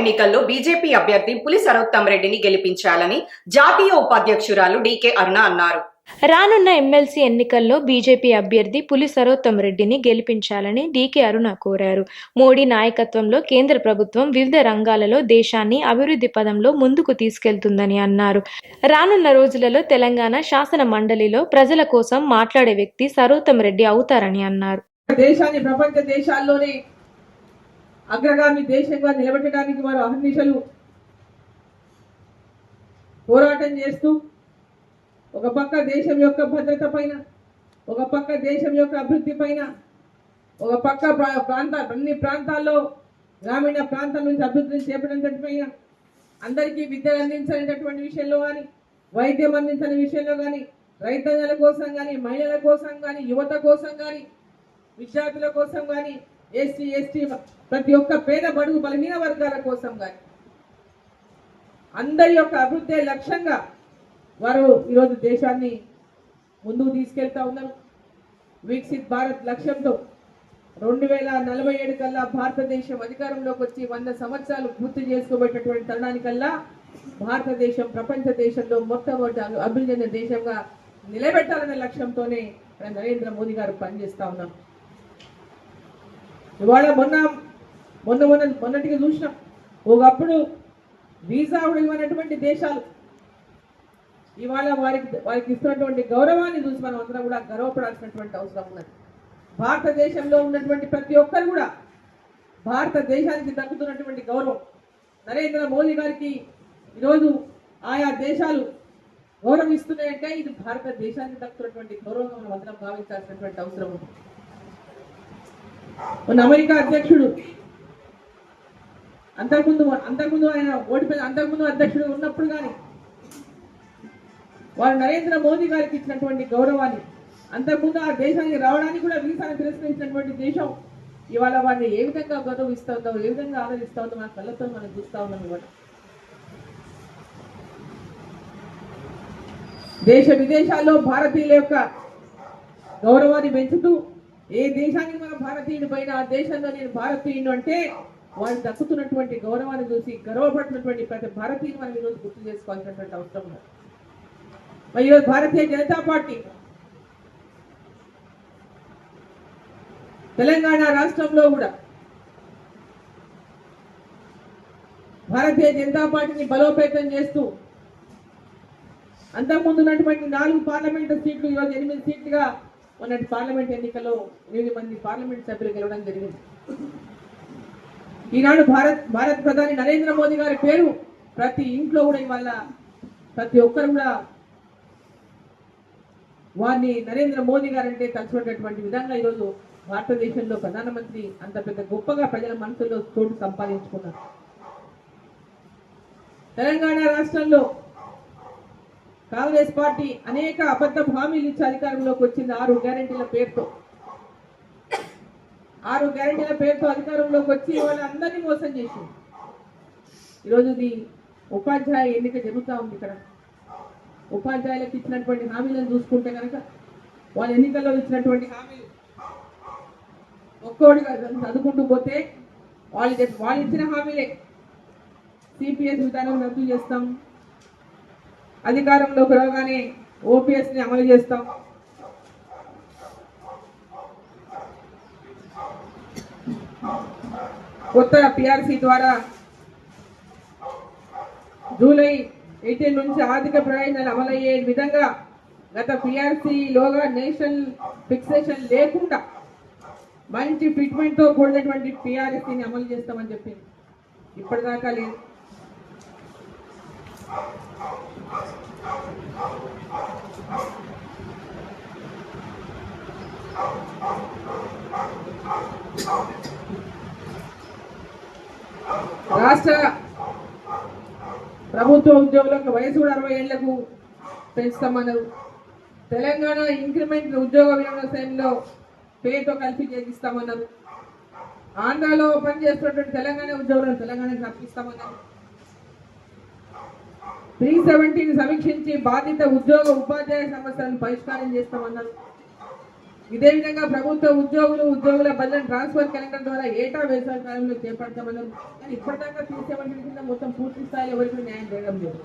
ఎన్నికల్లో బీజేపీ అభ్యర్థి పులి సరోత్తమ్ రెడ్డిని గెలిపించాలని జాతీయ ఉపాధ్యక్షురాలు డీకే అరుణ అన్నారు. రానున్న ఎమ్మెల్సీ ఎన్నికల్లో బీజేపీ అభ్యర్థి పులి సరోత్తమ్ రెడ్డిని గెలిపించాలని డీకే అరుణ కోరారు. మోడీ నాయకత్వంలో కేంద్ర ప్రభుత్వం వివిధ రంగాలలో దేశాన్ని అభివృద్ధి పదంలో ముందుకు తీసుకెళ్తుందని అన్నారు. రానున్న రోజులలో తెలంగాణ శాసన మండలిలో ప్రజల కోసం మాట్లాడే వ్యక్తి సరోత్తమ్ రెడ్డి అవుతారని అన్నారు. దేశాన్ని ప్రపంచ దేశాల్లోనే అగ్రగామి దేశంగా నిలబెట్టడానికి వారు అహర్నిశలు పోరాటం చేస్తూ ఒక పక్క దేశం యొక్క భద్రత పైన ఒక పక్క దేశం యొక్క అభివృద్ధి పైన ఒక పక్క ప్రా- ప్రాంత అన్ని ప్రాంతాల్లో గ్రామీణ ప్రాంతం నుంచి అభివృద్ధిని చేపట్టడం పైన అందరికీ విద్యను అందించనేటటువంటి విషయంలో కానీ వైద్యం అందించని విషయంలో కానీ రైతన్నల కోసం కానీ మహిళల కోసం కానీ యువత కోసం కానీ విద్యార్థుల కోసం కానీ ఎస్సీ ఎస్టీ ప్రతి ఒక్క పేద బడుగు బలహీన వర్గాల కోసం కానీ అందరి యొక్క అభివృద్ధి లక్ష్యంగా వారు ఈరోజు దేశాన్ని ముందుకు తీసుకెళ్తా ఉన్నారు. వికసిత్ భారత్ లక్ష్యంతో రెండు వేల నలభై ఏడు కల్లా భారతదేశం అధికారంలోకి వచ్చి వంద సంవత్సరాలు పూర్తి చేసుకోబోయేటటువంటి తరుణానికల్లా భారతదేశం ప్రపంచ దేశంలో మొట్టమొదటి అభివృద్ధి దేశంగా నిలబెట్టాలనే లక్ష్యంతోనే నరేంద్ర మోదీ గారు పనిచేస్తా ఉన్నారు. ఇవాళ మొన్న మొన్న మొన్న మొన్నటికి చూసినాం. ఒకప్పుడు వీసా కూడా ఇవ్వనటువంటి దేశాలు. ఇవాళ వారికి వారికి ఇస్తున్నటువంటి గౌరవాన్ని చూసి మనం అందరం కూడా గర్వపడాల్సినటువంటి అవసరం ఉన్నది. భారతదేశంలో ఉన్నటువంటి ప్రతి ఒక్కరు కూడా భారతదేశానికి దక్కుతున్నటువంటి గౌరవం. నరేంద్ర మోదీ గారికి ఈరోజు ఆయా దేశాలు గౌరవిస్తున్నాయంటే ఇది భారతదేశానికి దక్కుతున్నటువంటి గౌరవంగా మనం అందరం భావించాల్సినటువంటి అవసరం ఉంది. మన అమెరికా అధ్యక్షుడు. అంతకుముందు అంతకుముందు ఆయన ఓడిపోయిన అంతకుముందు అధ్యక్షుడు ఉన్నప్పుడు కానీ వారు నరేంద్ర మోదీ గారికి ఇచ్చినటువంటి గౌరవాన్ని అంతకుముందు ఆ దేశానికి రావడానికి కూడా వీసాను తిరస్కరించినటువంటి దేశం ఇవాళ వారిని ఏ విధంగా గౌరవిస్తూ ఉందో ఏ విధంగా ఆదరిస్తా ఉందో మన కళ్ళతో మనం చూస్తూ ఉన్నాం ఇవాళ. దేశ విదేశాల్లో భారతీయుల యొక్క గౌరవాన్ని పెంచుతూ ఏ దేశానికి మన భారతీయుడు పైన ఆ దేశంలో నేను భారతీయుడు అంటే వాళ్ళు దక్కుతున్నటువంటి గౌరవాన్ని చూసి గర్వపడుతున్నటువంటి ప్రతి భారతీయుని మనం ఈరోజు గుర్తు చేసుకోవాల్సినటువంటి అవసరం ఉంది. మరి ఈరోజు భారతీయ జనతా పార్టీ తెలంగాణ రాష్ట్రంలో కూడా భారతీయ జనతా పార్టీని బలోపేతం చేస్తూ అంతకుముందు ఉన్నటువంటి నాలుగు పార్లమెంటు సీట్లు ఈరోజు ఎనిమిది సీట్లుగా మొన్నటి పార్లమెంట్ ఎన్నికల్లో ఎనిమిది మంది పార్లమెంట్ సభ్యులు గెలవడం జరిగింది. ఈనాడు భారత్ భారత్ ప్రధాని నరేంద్ర మోదీ గారి పేరు ప్రతి ఇంట్లో కూడా ఇవాళ ప్రతి ఒక్కరు కూడా వారిని నరేంద్ర మోదీ గారు అంటే తలుచుకునేటటువంటి విధంగా ఈరోజు భారతదేశంలో ప్రధానమంత్రి అంత పెద్ద గొప్పగా ప్రజల మనసుల్లో చోటు సంపాదించుకున్నారు. తెలంగాణ రాష్ట్రంలో కాంగ్రెస్ పార్టీ అనేక అబద్ధ హామీలు ఇచ్చి అధికారంలోకి వచ్చింది. ఆరు గ్యారెంటీల పేరుతో. ఆరు గ్యారంటీల పేరుతో అధికారంలోకి వచ్చి వాళ్ళ అందరినీ మోసం చేసింది. ఈరోజు ఇది ఉపాధ్యాయ ఎన్నిక జరుగుతూ ఉంది ఇక్కడ. ఉపాధ్యాయులకు ఇచ్చినటువంటి హామీలను చూసుకుంటే కనుక వాళ్ళ ఎన్నికల్లో ఇచ్చినటువంటి హామీలు ఒక్కోడిగా చదువుకుంటూ పోతే వాళ్ళు వాళ్ళు ఇచ్చిన హామీలే. సిపిఎస్ విధానం రద్దు చేస్తాం. అధికారంలోకి రాగానే ఓపీఎస్ని అమలు చేస్తాం. కొత్త పిఆర్సి ద్వారా జూలై ఎయిటీన్ నుంచి ఆర్థిక ప్రయోజనాలు అమలయ్యే విధంగా గత పిఆర్సీలోగా నేషనల్ ఫిక్సేషన్ లేకుండా మంచి ఫిట్మెంట్తో కూడినటువంటి పిఆర్సీని అమలు చేస్తామని చెప్పింది. ఇప్పటిదాకా లేదు. రాష్ట్ర ప్రభుత్వ ఉద్యోగులకు వయసు కూడా అరవై ఏళ్ళకు పెంచుతామన్నారు. తెలంగాణ ఇంక్రిమెంట్ ఉద్యోగ వ్యవసాయంలో పేరుతో కలిపి చేపిస్తామన్నారు. ఆంధ్రాలో పనిచేస్తున్నటువంటి తెలంగాణ ఉద్యోగులను తెలంగాణకు రప్పిస్తామన్నారు. త్రీ సెవెంటీని సమీక్షించి బాధిత ఉద్యోగ ఉపాధ్యాయ సమస్యలను పరిష్కారం చేస్తామన్నారు. ఇదే విధంగా ప్రభుత్వ ఉద్యోగులు ఉద్యోగుల బదిలీ ట్రాన్స్ఫర్ క్యాలెండర్ ద్వారా ఏటా వేసవి కాలంలో చేపడతామన్నారు. కానీ ఇప్పటిదాకా తీసేవాటి కింద మొత్తం పూర్తి స్థాయిలో ఎవరికి న్యాయం చేయడం లేదు.